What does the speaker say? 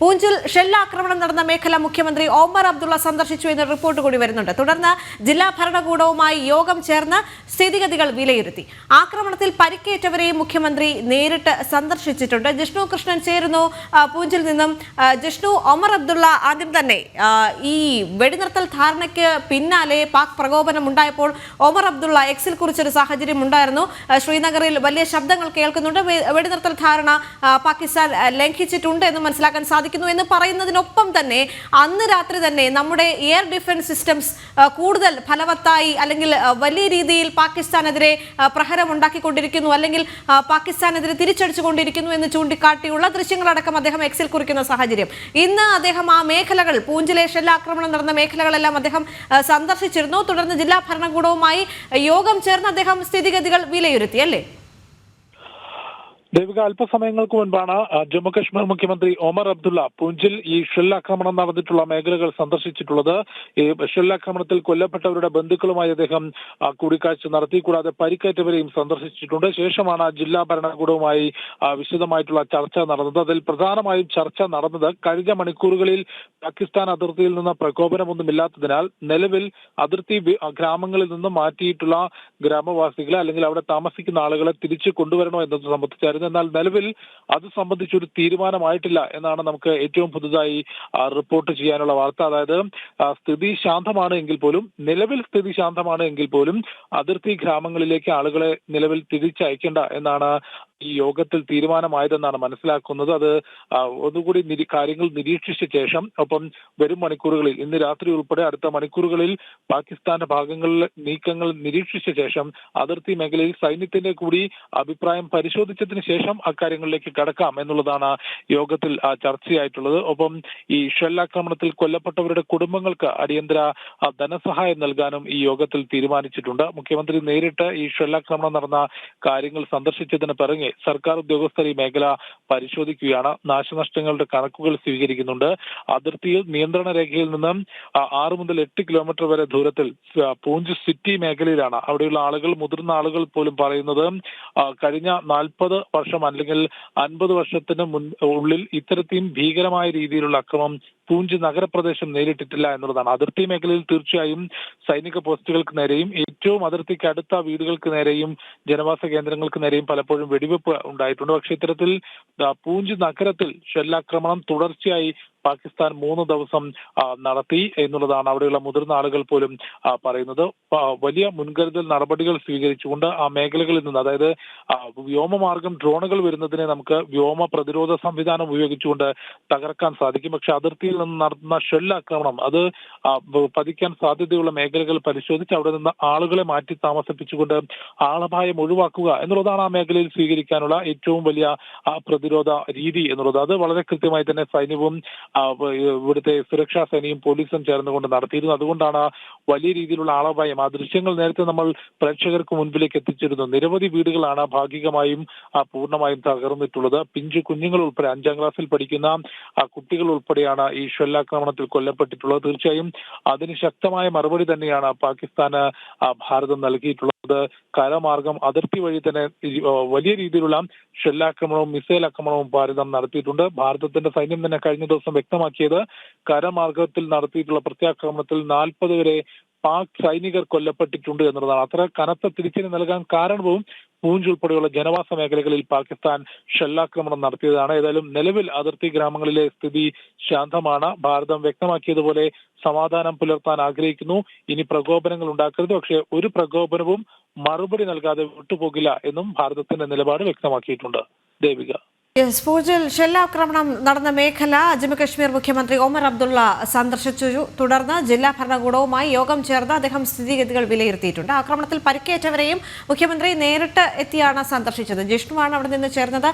പൂഞ്ചിൽ ഷെല്ലാക്രമണം നടന്ന മേഖല മുഖ്യമന്ത്രി ഓമർ അബ്ദുള്ള സന്ദർശിച്ചു എന്ന റിപ്പോർട്ട് കൂടി വരുന്നുണ്ട്. തുടർന്ന് ജില്ലാ ഭരണകൂടവുമായി യോഗം ചേർന്ന് സ്ഥിതിഗതികൾ വിലയിരുത്തി. ആക്രമണത്തിൽ പരിക്കേറ്റവരെയും മുഖ്യമന്ത്രി നേരിട്ട് സന്ദർശിച്ചിട്ടുണ്ട്. ജിഷ്ണു കൃഷ്ണൻ ചേരുന്നു. പൂഞ്ചിൽ നിന്നും ജിഷ്ണു ഒമർ അബ്ദുള്ള ആദ്യം തന്നെ ഈ വെടിനിർത്തൽ ധാരണയ്ക്ക് പിന്നാലെ പാക് പ്രകോപനം ഉണ്ടായപ്പോൾ ഒമർ അബ്ദുള്ള എക്സിൽ കുറിച്ചൊരു സാഹചര്യം ഉണ്ടായിരുന്നു. ശ്രീനഗറിൽ വലിയ ശബ്ദങ്ങൾ കേൾക്കുന്നുണ്ട്. വെടിനിർത്തൽ ധാരണ പാകിസ്ഥാൻ ലംഘിച്ചിട്ടുണ്ട് എന്ന് മനസ്സിലാക്കാൻ സാധിക്കുന്നു എന്ന് പറയുന്നതിനൊപ്പം തന്നെ അന്ന് രാത്രി തന്നെ നമ്മുടെ എയർ ഡിഫൻസ് സിസ്റ്റംസ് കൂടുതൽ ഫലവത്തായി അല്ലെങ്കിൽ വലിയ രീതിയിൽ പാകിസ്ഥാനെതിരെ പ്രഹരമുണ്ടാക്കിക്കൊണ്ടിരിക്കുന്നു അല്ലെങ്കിൽ പാകിസ്ഥാനെതിരെ തിരിച്ചടിച്ചുകൊണ്ടിരിക്കുന്നു എന്ന് ചൂണ്ടിക്കാട്ടിയുള്ള ദൃശ്യങ്ങളടക്കം അദ്ദേഹം എക്സിൽ കുറിക്കുന്ന സാഹചര്യം. ഇന്ന് അദ്ദേഹം ആ മേഖലകൾ പൂഞ്ചിലെ ഷെല്ലാക്രമണം നടന്ന മേഖലകളെല്ലാം അദ്ദേഹം സന്ദർശിച്ചിരുന്നു. തുടർന്ന് ജില്ലാ ഭരണകൂടവുമായി യോഗം ചേർന്ന് അദ്ദേഹം സ്ഥിതിഗതികൾ വിലയിരുത്തി അല്ലേ? ദേവിക അല്പസമയങ്ങൾക്ക് മുൻപാണ് ജമ്മുകശ്മീർ ജമ്മു കശ്മീർ മുഖ്യമന്ത്രി ഒമർ അബ്ദുള്ള പൂഞ്ചിൽ ഈ ഷെല്ലാക്രമണം നടന്നിട്ടുള്ള മേഖലകൾ സന്ദർശിച്ചിട്ടുള്ളത്. ഈ ഷെല്ലാക്രമണത്തിൽ കൊല്ലപ്പെട്ടവരുടെ ബന്ധുക്കളുമായി അദ്ദേഹം കൂടിക്കാഴ്ച നടത്തി. കൂടാതെ പരിക്കേറ്റവരെയും സന്ദർശിച്ചിട്ടുണ്ട്. ശേഷമാണ് ജില്ലാ ഭരണകൂടവുമായി വിശദമായിട്ടുള്ള ചർച്ച നടന്നത്. അതിൽ പ്രധാനമായും ചർച്ച നടന്നത് കഴിഞ്ഞ മണിക്കൂറുകളിൽ പാകിസ്ഥാൻ അതിർത്തിയിൽ നിന്ന് പ്രകോപനമൊന്നുമില്ലാത്തതിനാൽ നിലവിൽ അതിർത്തി ഗ്രാമങ്ങളിൽ നിന്ന് മാറ്റിയിട്ടുള്ള ഗ്രാമവാസികളെ അല്ലെങ്കിൽ അവിടെ താമസിക്കുന്ന ആളുകളെ തിരിച്ചു കൊണ്ടുവരണോ എന്നത് സംബന്ധിച്ചായിരുന്നു എന്നാൽ നിലവിൽ അത് സംബന്ധിച്ചൊരു തീരുമാനമായിട്ടില്ല എന്നാണ് നമുക്ക് ഏറ്റവും പുതുതായി റിപ്പോർട്ട് ചെയ്യാനുള്ള വാർത്ത. അതായത് സ്ഥിതി ശാന്തമാണ് എങ്കിൽ പോലും നിലവിൽ സ്ഥിതി ശാന്തമാണ് എങ്കിൽ പോലും അതിർത്തി ഗ്രാമങ്ങളിലേക്ക് ആളുകളെ നിലവിൽ തിരിച്ചയക്കേണ്ട എന്നാണ് ഈ യോഗത്തിൽ തീരുമാനമായതെന്നാണ് മനസ്സിലാക്കുന്നത്. അത് ഒന്നുകൂടി കാര്യങ്ങൾ നിരീക്ഷിച്ച ശേഷം ഒപ്പം വരും മണിക്കൂറുകളിൽ ഇന്ന് രാത്രി ഉൾപ്പെടെ അടുത്ത മണിക്കൂറുകളിൽ പാകിസ്ഥാന്റെ ഭാഗങ്ങളിൽ നീക്കങ്ങൾ നിരീക്ഷിച്ച ശേഷം അതിർത്തി മേഖലയിൽ സൈന്യത്തിന്റെ കൂടി അഭിപ്രായം പരിശോധിച്ചതിന് ശേഷം അക്കാര്യങ്ങളിലേക്ക് കടക്കാം എന്നുള്ളതാണ് യോഗത്തിൽ ചർച്ചയായിട്ടുള്ളത്. ഒപ്പം ഈ ഷെല്ലാക്രമണത്തിൽ കൊല്ലപ്പെട്ടവരുടെ കുടുംബങ്ങൾക്ക് അടിയന്തര ധനസഹായം നൽകാനും ഈ യോഗത്തിൽ തീരുമാനിച്ചിട്ടുണ്ട്. മുഖ്യമന്ത്രി നേരിട്ട് ഈ ഷെല്ലാക്രമണം നടന്ന കാര്യങ്ങൾ സന്ദർശിച്ചതിന് പിറകെ സർക്കാർ ഉദ്യോഗസ്ഥർ ഈ മേഖല പരിശോധിക്കുകയാണ്. നാശനഷ്ടങ്ങളുടെ കണക്കുകൾ സ്വീകരിക്കുന്നുണ്ട്. അതിർത്തിയിൽ നിയന്ത്രണ രേഖയിൽ നിന്ന് ആറ് മുതൽ എട്ട് കിലോമീറ്റർ വരെ ദൂരത്തിൽ പൂഞ്ച് സിറ്റി മേഖലയിലാണ്. അവിടെയുള്ള ആളുകൾ മുതിർന്ന ആളുകൾ പോലും പറയുന്നത് കഴിഞ്ഞ നാൽപ്പത് വർഷം അല്ലെങ്കിൽ അൻപത് വർഷത്തിന് മുൻ ഉള്ളിൽ ഇത്തരത്തിലും ഭീകരമായ രീതിയിലുള്ള അക്രമം പൂഞ്ച് നഗരപ്രദേശം നേരിട്ടിട്ടില്ല എന്നുള്ളതാണ്. അതിർത്തി മേഖലയിൽ തീർച്ചയായും സൈനിക പോസ്റ്റുകൾക്ക് നേരെയും ഏറ്റവും അതിർത്തിക്ക് അടുത്ത വീടുകൾക്ക് നേരെയും ജനവാസ കേന്ദ്രങ്ങൾക്ക് നേരെയും പലപ്പോഴും വെടിവെപ്പ് ഉണ്ടായിട്ടുണ്ട്. പക്ഷേ ഇത്തരത്തിൽ പൂഞ്ച് നഗരത്തിൽ ഷെല്ലാക്രമണം തുടർച്ചയായി പാകിസ്ഥാൻ മൂന്ന് ദിവസം നടത്തി എന്നുള്ളതാണ് അവിടെയുള്ള മുതിർന്ന ആളുകൾ പോലും പറയുന്നത്. വലിയ മുൻകരുതൽ നടപടികൾ സ്വീകരിച്ചുകൊണ്ട് ആ മേഖലകളിൽ നിന്ന് അതായത് വ്യോമമാർഗം ഡ്രോണുകൾ വരുന്നതിനെ നമുക്ക് വ്യോമ പ്രതിരോധ സംവിധാനം ഉപയോഗിച്ചുകൊണ്ട് തകർക്കാൻ സാധിക്കും. പക്ഷെ അതിർത്തിയിൽ നിന്ന് നടത്തുന്ന ഷെല്ലാക്രമണം അത് പതിക്കാൻ സാധ്യതയുള്ള മേഖലകൾ പരിശോധിച്ച് അവിടെ നിന്ന് ആളുകളെ മാറ്റി താമസിപ്പിച്ചുകൊണ്ട് ആളപായം ഒഴിവാക്കുക എന്നുള്ളതാണ് ആ മേഖലയിൽ സ്വീകരിക്കാനുള്ള ഏറ്റവും വലിയ പ്രതിരോധ രീതി എന്നുള്ളത്. അത് വളരെ കൃത്യമായി തന്നെ സൈന്യവും ഇവിടുത്തെ സുരക്ഷാ സേനയും പോലീസും ചേർന്നുകൊണ്ട് നടത്തിയിരുന്നു. അതുകൊണ്ടാണ് വലിയ രീതിയിലുള്ള ആളപായം. ആ ദൃശ്യങ്ങൾ നേരത്തെ നമ്മൾ പ്രേക്ഷകർക്ക് മുൻപിലേക്ക് എത്തിച്ചിരുന്നു. നിരവധി വീടുകളാണ് ഭാഗികമായും പൂർണമായും തകർന്നിട്ടുള്ളത്. പിഞ്ചു കുഞ്ഞുങ്ങൾ ഉൾപ്പെടെ അഞ്ചാം ക്ലാസ്സിൽ പഠിക്കുന്ന കുട്ടികൾ ഉൾപ്പെടെയാണ് ഈ ഷെല്ലാക്രമണത്തിൽ കൊല്ലപ്പെട്ടിട്ടുള്ളത്. തീർച്ചയായും അതിന് ശക്തമായ മറുപടി തന്നെയാണ് പാകിസ്ഥാന് ഭാരതം നൽകിയിട്ടുള്ളത്. കരമാർഗം അതിർത്തി വഴി തന്നെ വലിയ രീതിയിലുള്ള ഷെല്ലാക്രമണവും മിസൈൽ ആക്രമണവും ഭാരതം നടത്തിയിട്ടുണ്ട്. ഭാരതത്തിന്റെ സൈന്യം തന്നെ കഴിഞ്ഞ ദിവസം വ്യക്തമാക്കിയത് കരമാർഗത്തിൽ നടത്തിയിട്ടുള്ള പ്രത്യാക്രമണത്തിൽ നാൽപ്പത് വരെ പാക് സൈനികർ കൊല്ലപ്പെട്ടിട്ടുണ്ട് എന്നുള്ളതാണ്. അത്ര കനത്ത തിരിച്ചടി നൽകാൻ കാരണവും പൂഞ്ച് ഉൾപ്പെടെയുള്ള ജനവാസ മേഖലകളിൽ പാകിസ്ഥാൻ ഷെല്ലാക്രമണം നടത്തിയതാണ്. ഏതായാലും നിലവിൽ അതിർത്തി ഗ്രാമങ്ങളിലെ സ്ഥിതി ശാന്തമാണ്. ഭാരതം വ്യക്തമാക്കിയതുപോലെ സമാധാനം പുലർത്താൻ ആഗ്രഹിക്കുന്നു. ഇനി പ്രകോപനങ്ങൾ ഉണ്ടാക്കരുത്. പക്ഷേ ഒരു പ്രകോപനവും മറുപടി നൽകാതെ വിട്ടുപോകില്ല എന്നും ഭാരതത്തിന്റെ നിലപാട് വ്യക്തമാക്കിയിട്ടുണ്ട്. ദേവിക. യെസ്, ഷെല്ലാക്രമണം നടന്ന മേഖല ജമ്മുകശ്മീർ മുഖ്യമന്ത്രി ഒമർ അബ്ദുള്ള സന്ദർശിച്ചു. തുടർന്ന് ജില്ലാ ഭരണകൂടവുമായി യോഗം ചേർന്ന് അദ്ദേഹം സ്ഥിതിഗതികൾ വിലയിരുത്തിയിട്ടുണ്ട്. ആക്രമണത്തിൽ പരിക്കേറ്റവരെയും മുഖ്യമന്ത്രി നേരിട്ട് എത്തിയാണ് സന്ദർശിച്ചത്. ജിഷ്ണുവാണ് അവിടെ നിന്ന് ചേർന്നത്.